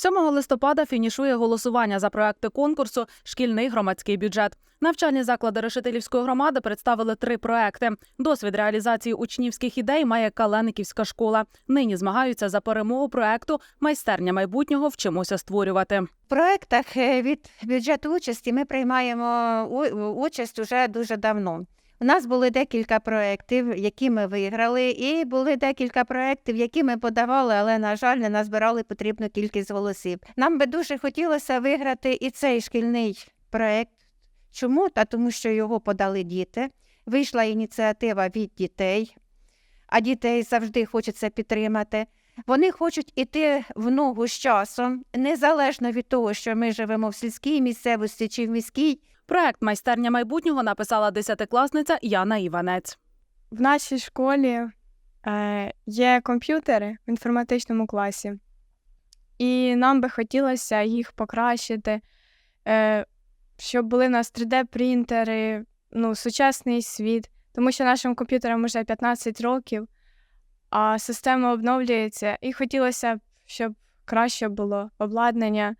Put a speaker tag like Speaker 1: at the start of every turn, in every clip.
Speaker 1: 7 листопада фінішує голосування за проекти конкурсу Шкільний громадський бюджет. Навчальні заклади Решетилівської громади представили три проекти. Досвід реалізації учнівських ідей має Калениківська школа. Нині змагаються за перемогу проекту Майстерня майбутнього вчимося створювати.
Speaker 2: В проектах е, від бюджету участі ми приймаємо участь уже дуже давно. У нас були декілька проєктів, які ми виграли, і були декілька проєктів, які ми подавали, але, на жаль, не назбирали потрібну кількість голосів. Нам би дуже хотілося виграти і цей шкільний проєкт. Чому? Та тому, що його подали діти. Вийшла ініціатива від дітей, а дітей завжди хочеться підтримати. Вони хочуть іти в ногу з часом, незалежно від того, що ми живемо в сільській місцевості чи в міській.
Speaker 1: Проект Майстерня майбутнього написала десятикласниця Яна Іванець.
Speaker 3: В нашій школі е, є комп'ютери в інформатичному класі, і нам би хотілося їх покращити, е, щоб були у нас 3D-принтери, ну, сучасний світ, тому що нашим комп'ютерам вже 15 років, а система обновлюється, і хотілося б, щоб краще було обладнання,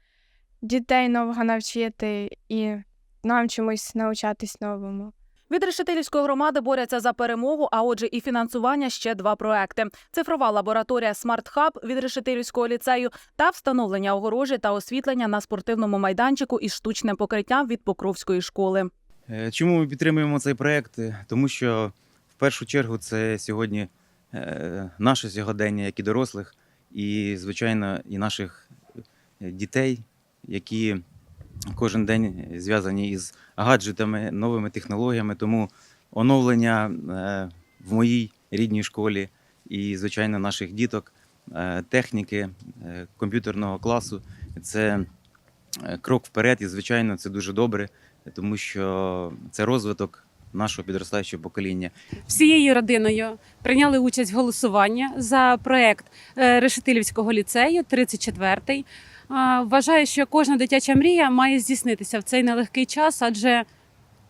Speaker 3: дітей нового навчити і нам чомусь навчатись новому.
Speaker 1: Від Решетилівської громади борються за перемогу, а отже, і фінансування ще два проекти: цифрова лабораторія Smart Hub від Решетилівського ліцею та встановлення огорожі та освітлення на спортивному майданчику із штучним покриттям від Покровської школи.
Speaker 4: Е, Чому ми підтримуємо цей проект? Тому що в першу чергу це сьогодні е, наше сьогодення, як і дорослих, і, звичайно, і наших е, дітей, які кожен день зв'язані із гаджетами, новими технологіями. Тому оновлення е, в моїй рідній школі і, звичайно, наших діток, е, техніки, е, комп'ютерного класу це крок вперед, і, звичайно, це дуже добре тому що це розвиток нашого підростаючого покоління.
Speaker 5: всією родиною прийняли участь в голосуванні за проект Решетилівського ліцею, 34-й. Вважаю, що кожна дитяча мрія має здійснитися в цей нелегкий час, адже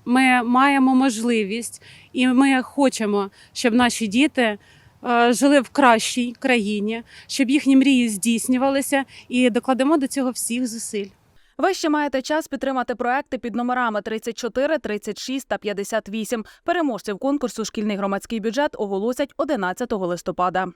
Speaker 5: ми маємо можливість і ми хочемо, щоб наші діти е, жили в кращій країні, щоб їхні мрії здійснювалися, і докладемо до цього всіх зусиль.
Speaker 1: Ви ще маєте час підтримати проекти під номерами 34, 36 та 58. Переможців конкурсу Шкільний громадський бюджет оголосять 11 листопада.